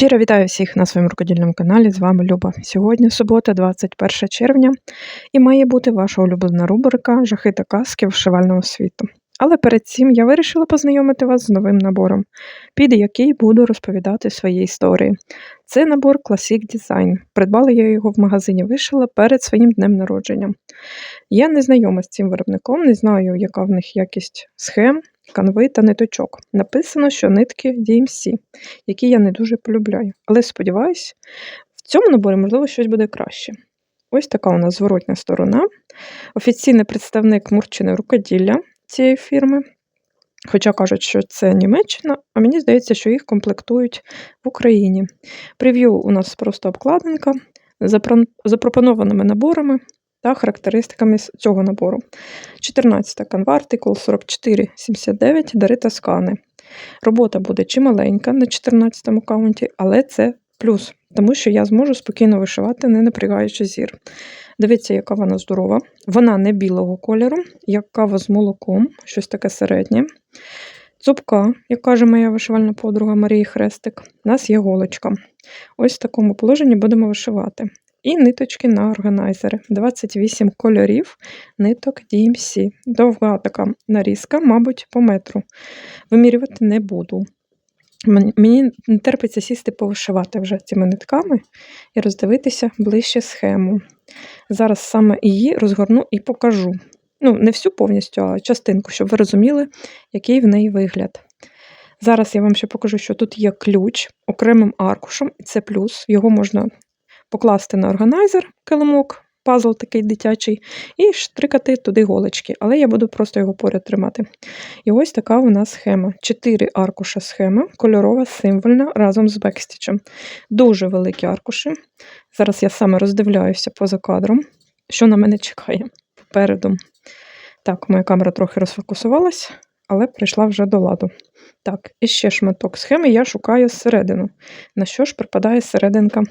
Щиро вітаю всіх на своєму рукодільному каналі. З вами Люба. Сьогодні субота, 21 червня, і має бути ваша улюблена рубрика Жахи та казки вшивального світу. Але перед цим я вирішила познайомити вас з новим набором, під який буду розповідати свої історії. Це набор Classic Design. Придбала я його в магазині вишила перед своїм днем народження. Я не знайома з цим виробником, не знаю, яка в них якість схем, канви та ниточок. Написано, що нитки DMC, які я не дуже полюбляю. Але сподіваюсь, в цьому наборі, можливо, щось буде краще. Ось така у нас зворотня сторона. Офіційний представник Мурчини рукоділля цієї фірми. Хоча кажуть, що це Німеччина, а мені здається, що їх комплектують в Україні. Прев'ю у нас просто обкладинка з запропонованими наборами та характеристиками цього набору. 14 канва, артикул 4479, дари та скани. Робота буде чималенька на 14 му каунті, але це плюс, тому що я зможу спокійно вишивати, не напрягаючи зір. Дивіться, яка вона здорова. Вона не білого кольору, як кава з молоком, щось таке середнє. Цупка, як каже моя вишивальна подруга Марії Хрестик, у нас є голочка. Ось в такому положенні будемо вишивати. І ниточки на органайзери. 28 кольорів ниток DMC. Довга така нарізка, мабуть, по метру. Вимірювати не буду. Мені не терпиться сісти повишивати вже цими нитками і роздивитися ближче схему. Зараз саме її розгорну і покажу. Ну, не всю повністю, а частинку, щоб ви розуміли, який в неї вигляд. Зараз я вам ще покажу, що тут є ключ окремим аркушем, і це плюс. Його можна покласти на органайзер килимок, пазл такий дитячий, і штрикати туди голочки. Але я буду просто його поряд тримати. І ось така у нас схема. Чотири аркуша схема, кольорова, символьна разом з бекстічем. Дуже великі аркуші. Зараз я саме роздивляюся поза кадром, що на мене чекає попереду. Так, моя камера трохи розфокусувалась, але прийшла вже до ладу. Так, і ще шматок схеми я шукаю зсередину. На що ж припадає серединка?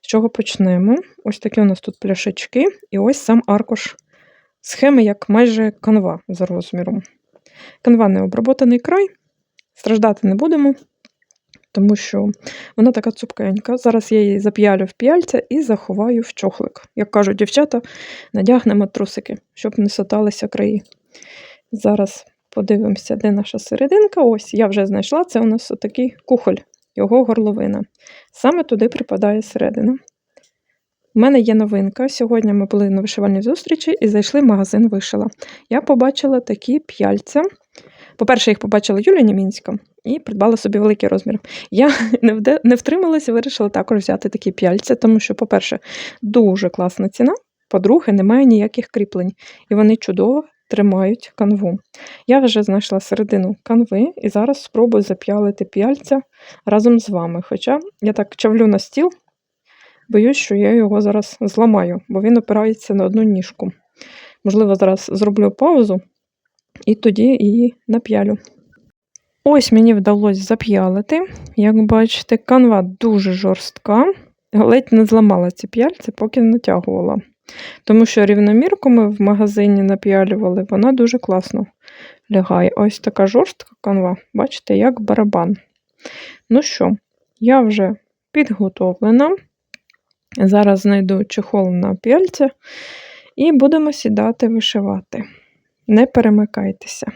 З чого почнемо? Ось такі у нас тут пляшечки, і ось сам аркуш схеми, як майже канва за розміром. Канва не обработаний край, страждати не будемо, тому що вона така цупкенька. Зараз я її зап'ялю в п'яльця і заховаю в чохлик. Як кажуть дівчата, надягнемо трусики, щоб не саталися краї. Зараз подивимося, де наша серединка. Ось я вже знайшла, це у нас отакий кухоль його горловина. Саме туди припадає середина. У мене є новинка. Сьогодні ми були на вишивальній зустрічі і зайшли в магазин вишила. Я побачила такі п'яльця. По-перше, їх побачила Юлія Німінська і придбала собі великий розмір. Я не втрималася і вирішила також взяти такі п'яльця, тому що, по-перше, дуже класна ціна. По-друге, немає ніяких кріплень, і вони чудово тримають канву. Я вже знайшла середину канви і зараз спробую зап'ялити п'яльця разом з вами. Хоча я так чавлю на стіл, боюсь, що я його зараз зламаю, бо він опирається на одну ніжку. Можливо, зараз зроблю паузу і тоді її нап'ялю. Ось мені вдалося зап'ялити. Як бачите, канва дуже жорстка, ледь не зламала ці п'яльці, поки натягувала. Тому що рівномірку ми в магазині нап'ялювали, вона дуже класно лягає. Ось така жорстка канва, бачите, як барабан. Ну що, я вже підготовлена. Зараз знайду чехол на п'яльця і будемо сідати вишивати. Не перемикайтеся.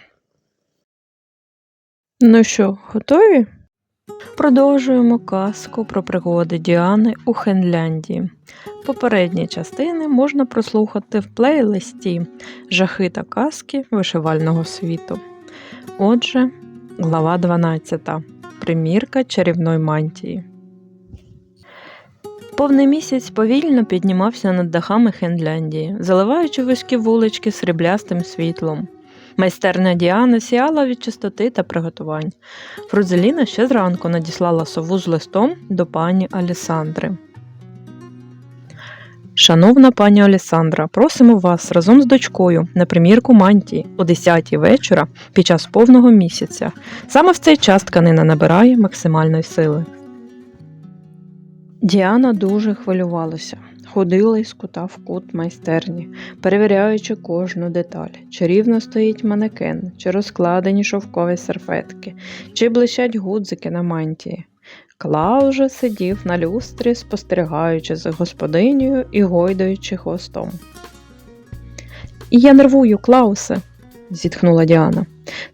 Ну що, готові? Продовжуємо казку про пригоди Діани у Хенляндії. Попередні частини можна прослухати в плейлисті Жахи та казки вишивального світу. Отже, глава 12. Примірка чарівної мантії. Повний місяць повільно піднімався над дахами Хенляндії, заливаючи вузькі вулички сріблястим світлом. Майстерня Діани сіяла від чистоти та приготувань. Фрузеліна ще зранку надіслала сову з листом до пані Алісандри. Шановна пані Олісандра, просимо вас разом з дочкою на примірку мантії о 10 вечора під час повного місяця. Саме в цей час тканина набирає максимальної сили. Діана дуже хвилювалася. Ходила із кута в кут майстерні, перевіряючи кожну деталь, чи рівно стоїть манекен, чи розкладені шовкові серфетки, чи блищать гудзики на мантії. Клаус же сидів на люстрі, спостерігаючи за господинею і гойдаючи хвостом. Я нервую, Клаусе, зітхнула Діана.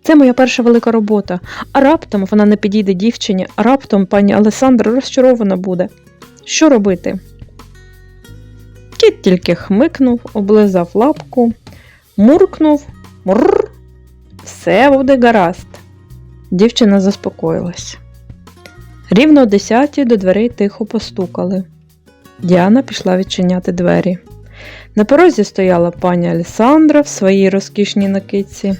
Це моя перша велика робота, а раптом вона не підійде дівчині, а раптом пані Алесандра розчарована буде. Що робити? Кіт тільки хмикнув, облизав лапку, муркнув, мурр, все буде гаразд. Дівчина заспокоїлась. Рівно о десятій до дверей тихо постукали. Діана пішла відчиняти двері. На порозі стояла пані Алісандра в своїй розкішній накидці,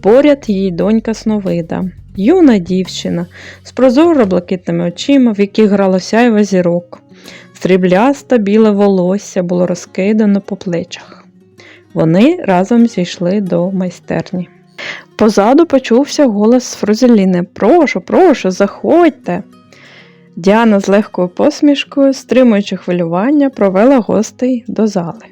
поряд її донька Сновида, юна дівчина з прозоро блакитними очима, в яких грало сяйво зірок. Сріблясте біле волосся було розкидано по плечах. Вони разом зійшли до майстерні. Позаду почувся голос Фрузеліни Прошу, прошу, заходьте. Діана з легкою посмішкою, стримуючи хвилювання, провела гостей до зали.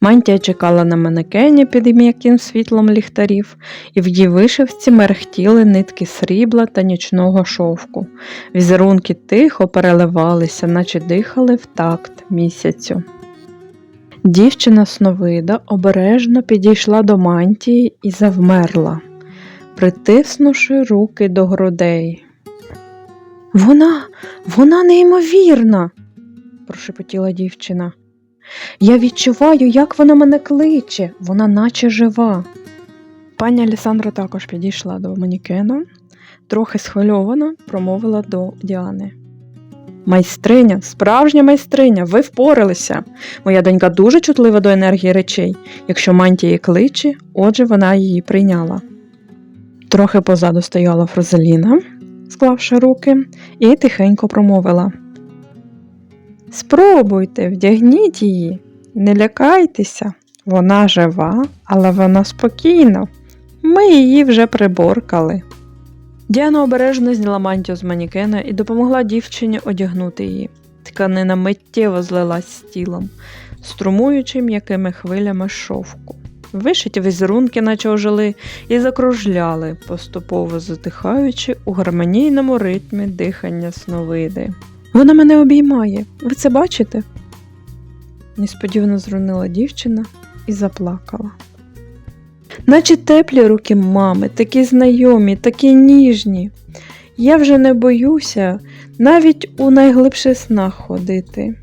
Мантія чекала на манекені під м'яким світлом ліхтарів, і в її вишивці мерехтіли нитки срібла та нічного шовку. Візерунки тихо переливалися, наче дихали в такт місяцю. Дівчина Сновида обережно підійшла до мантії і завмерла, притиснувши руки до грудей. Вона, вона неймовірна, прошепотіла дівчина. Я відчуваю, як вона мене кличе, вона наче жива. Пані Алісандра також підійшла до манікену, трохи схвильовано промовила до Діани. Майстриня, справжня майстриня, ви впоралися. Моя донька дуже чутлива до енергії речей. Якщо мантія її кличе, отже, вона її прийняла. Трохи позаду стояла Фрозеліна, склавши руки, і тихенько промовила. Спробуйте, вдягніть її, не лякайтеся, вона жива, але вона спокійна. Ми її вже приборкали. Діана обережно зняла мантію з манікена і допомогла дівчині одягнути її. Тканина миттєво злилась з тілом, струмуючи м'якими хвилями шовку. Вишиті візерунки, наче ожили, і закружляли, поступово затихаючи у гармонійному ритмі дихання сновиди. Вона мене обіймає. Ви це бачите? несподівано зрунила дівчина і заплакала. Наче теплі руки мами, такі знайомі, такі ніжні. Я вже не боюся навіть у найглибших снах ходити.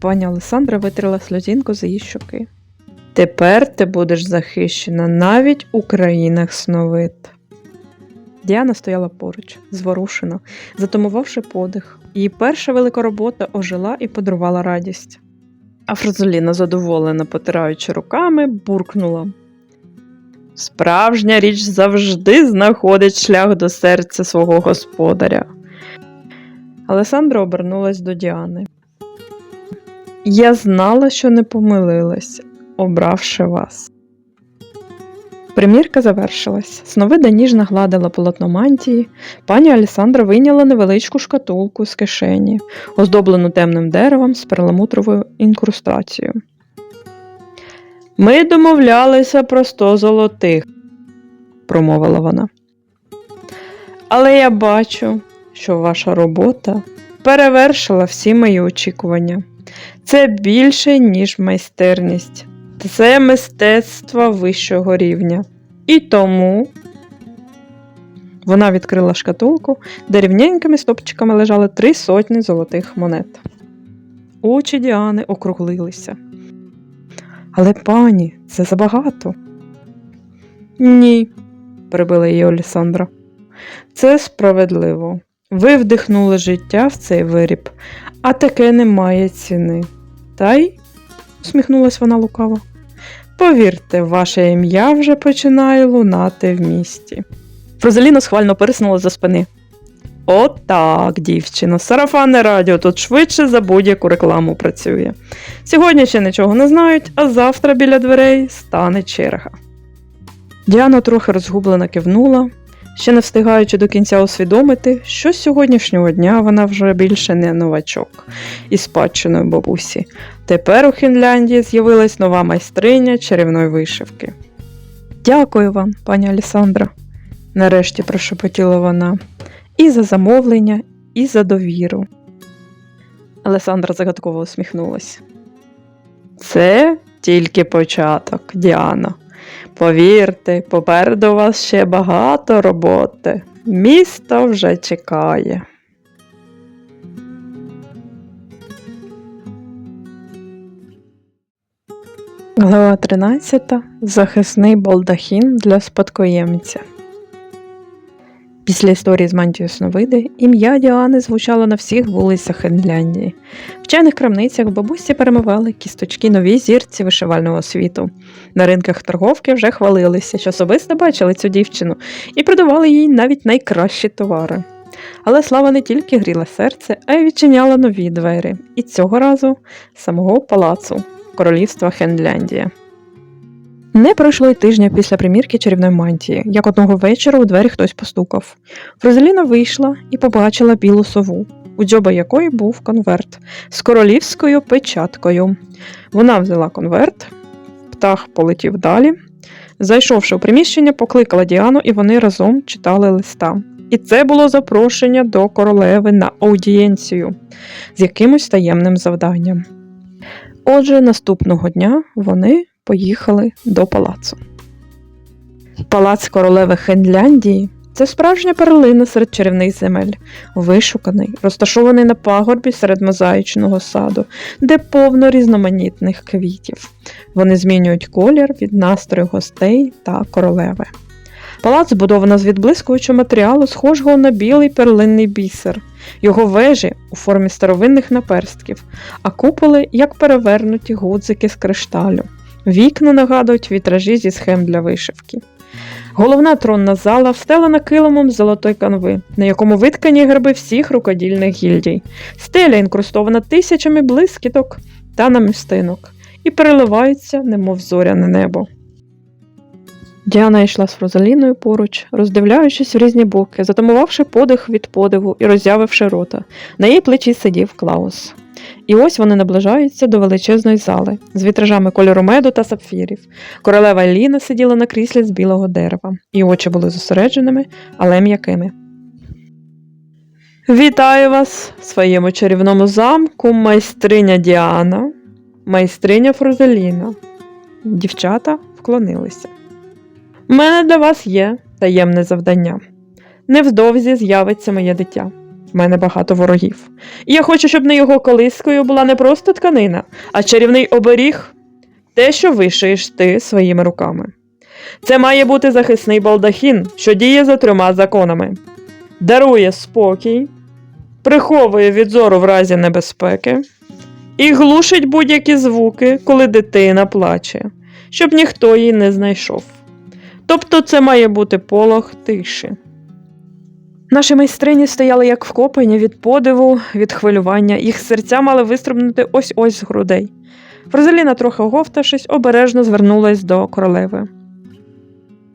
Пані Олександра витрила сльозінку за її щоки. Тепер ти будеш захищена навіть у країнах сновид. Діана стояла поруч, зворушена, затумувавши подих. Її перша велика робота ожила і подарувала радість. А Фрозоліна, задоволена, потираючи руками, буркнула. Справжня річ завжди знаходить шлях до серця свого господаря. Алесандра обернулась до Діани. Я знала, що не помилилась, обравши вас. Примірка завершилась. Сновида ніжно гладила полотно мантії. Пані Алісандра вийняла невеличку шкатулку з кишені, оздоблену темним деревом з перламутровою інкрустацією. Ми домовлялися про сто золотих, промовила вона. Але я бачу, що ваша робота перевершила всі мої очікування. Це більше, ніж майстерність. Це мистецтво вищого рівня. І тому вона відкрила шкатулку, де рівненькими стопчиками лежали три сотні золотих монет. Очі Діани округлилися. Але пані, це забагато. Ні, перебила її Олісандра. Це справедливо. Ви вдихнули життя в цей виріб, а таке не має ціни. Та й, усміхнулась вона лукаво. Повірте, ваше ім'я вже починає лунати в місті. Фрозеліна схвально переснула за спини. Отак, дівчино, сарафанне радіо тут швидше за будь-яку рекламу працює. Сьогодні ще нічого не знають, а завтра біля дверей стане черга. Діана трохи розгублено кивнула, ще не встигаючи до кінця усвідомити, що з сьогоднішнього дня вона вже більше не новачок із спадщиною бабусі. Тепер у Фінляндії з'явилась нова майстриня чарівної вишивки. Дякую вам, пані Алісандра, нарешті прошепотіла вона. і за замовлення, і за довіру. Алесандра загадково усміхнулась. Це тільки початок, Діана. Повірте, попереду вас ще багато роботи. Місто вже чекає. Глава 13. Захисний балдахін для спадкоємця. Після історії з мантією Сновиди ім'я Діани звучало на всіх вулицях Фінляндії. В чайних крамницях бабусі перемивали кісточки новій зірці вишивального світу. На ринках торговки вже хвалилися, що особисто бачили цю дівчину і продавали їй навіть найкращі товари. Але слава не тільки гріла серце, а й відчиняла нові двері, і цього разу самого палацу королівства Хенляндія. Не пройшло й тижня після примірки чарівної мантії, як одного вечора у двері хтось постукав. Фрозеліна вийшла і побачила білу сову, у дзьоба якої був конверт з королівською печаткою. Вона взяла конверт, птах полетів далі. Зайшовши у приміщення, покликала Діану, і вони разом читали листа. І це було запрошення до королеви на аудієнцію з якимось таємним завданням. Отже, наступного дня вони поїхали до палацу. Палац королеви Хенляндії це справжня перлина серед чарівних земель, вишуканий, розташований на пагорбі серед мозаїчного саду, де повно різноманітних квітів. Вони змінюють колір від настрою гостей та королеви. Палац збудовано з відблискуючого матеріалу, схожого на білий перлинний бісер, його вежі у формі старовинних наперстків, а куполи як перевернуті гудзики з кришталю. Вікна нагадують вітражі зі схем для вишивки. Головна тронна зала встелена килимом золотої канви, на якому виткані герби всіх рукодільних гільдій. Стеля інкрустована тисячами блискіток та намістинок і переливається, немов зоряне небо. Діана йшла з Фрозаліною поруч, роздивляючись в різні боки, затамувавши подих від подиву і роззявивши рота. На її плечі сидів Клаус. І ось вони наближаються до величезної зали з вітражами кольору меду та сапфірів. Королева Еліна сиділа на кріслі з білого дерева, і очі були зосередженими, але м'якими. Вітаю вас в своєму чарівному замку, майстриня Діана, майстриня Фрозеліна. Дівчата вклонилися. У мене для вас є таємне завдання. Невдовзі з'явиться моє дитя. В мене багато ворогів. І я хочу, щоб на його колискою була не просто тканина, а чарівний оберіг те, що вишиєш ти своїми руками. Це має бути захисний балдахін, що діє за трьома законами: дарує спокій, приховує від зору в разі небезпеки і глушить будь-які звуки, коли дитина плаче, щоб ніхто її не знайшов. Тобто це має бути полог тиші. Наші майстрині стояли як вкопані від подиву, від хвилювання, їх серця мали вистрибнути ось ось з грудей. Фрозеліна, трохи оговтавшись, обережно звернулась до королеви.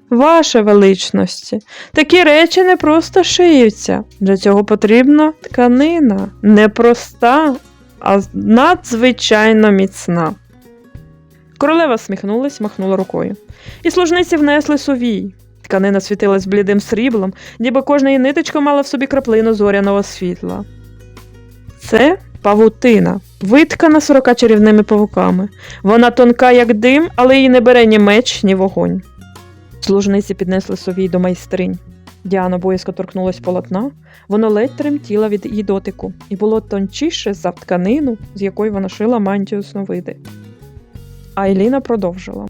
Ваше величності, такі речі не просто шиються. Для цього потрібна тканина, не проста, а надзвичайно міцна. Королева сміхнулась, махнула рукою. І служниці внесли сувій. Тканина світилась блідим сріблом, ніби кожна її ниточка мала в собі краплину зоряного світла. Це павутина, виткана сорока чарівними павуками. Вона тонка, як дим, але її не бере ні меч, ні вогонь. Служниці піднесли совій до майстринь. Діана боязко торкнулась полотна, воно ледь тремтіло від її дотику, і було тончіше за тканину, з якої вона шила мантію сновиди. Айліна продовжила.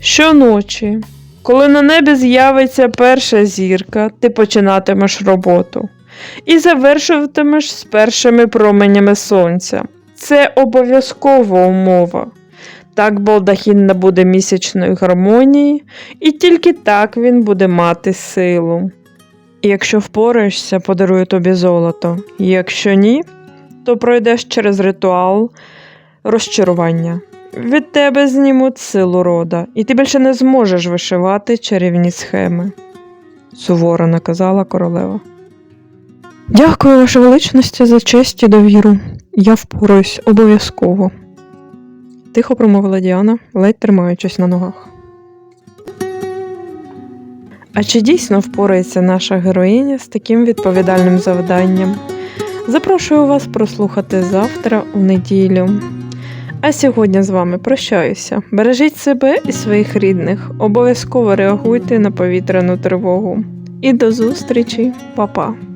Щоночі, коли на небі з'явиться перша зірка, ти починатимеш роботу і завершуватимеш з першими променями сонця. Це обов'язкова умова. Так балдахін набуде місячної гармонії, і тільки так він буде мати силу. Якщо впораєшся, подарую тобі золото, якщо ні, то пройдеш через ритуал розчарування. Від тебе знімуть силу рода, і ти більше не зможеш вишивати чарівні схеми, суворо наказала королева. Дякую, Ваше величності, за честь і довіру. Я впораюсь обов'язково. Тихо промовила Діана, ледь тримаючись на ногах. А чи дійсно впорається наша героїня з таким відповідальним завданням? Запрошую вас прослухати завтра у неділю. А сьогодні з вами прощаюся. Бережіть себе і своїх рідних. Обов'язково реагуйте на повітряну тривогу. І до зустрічі, Па-па!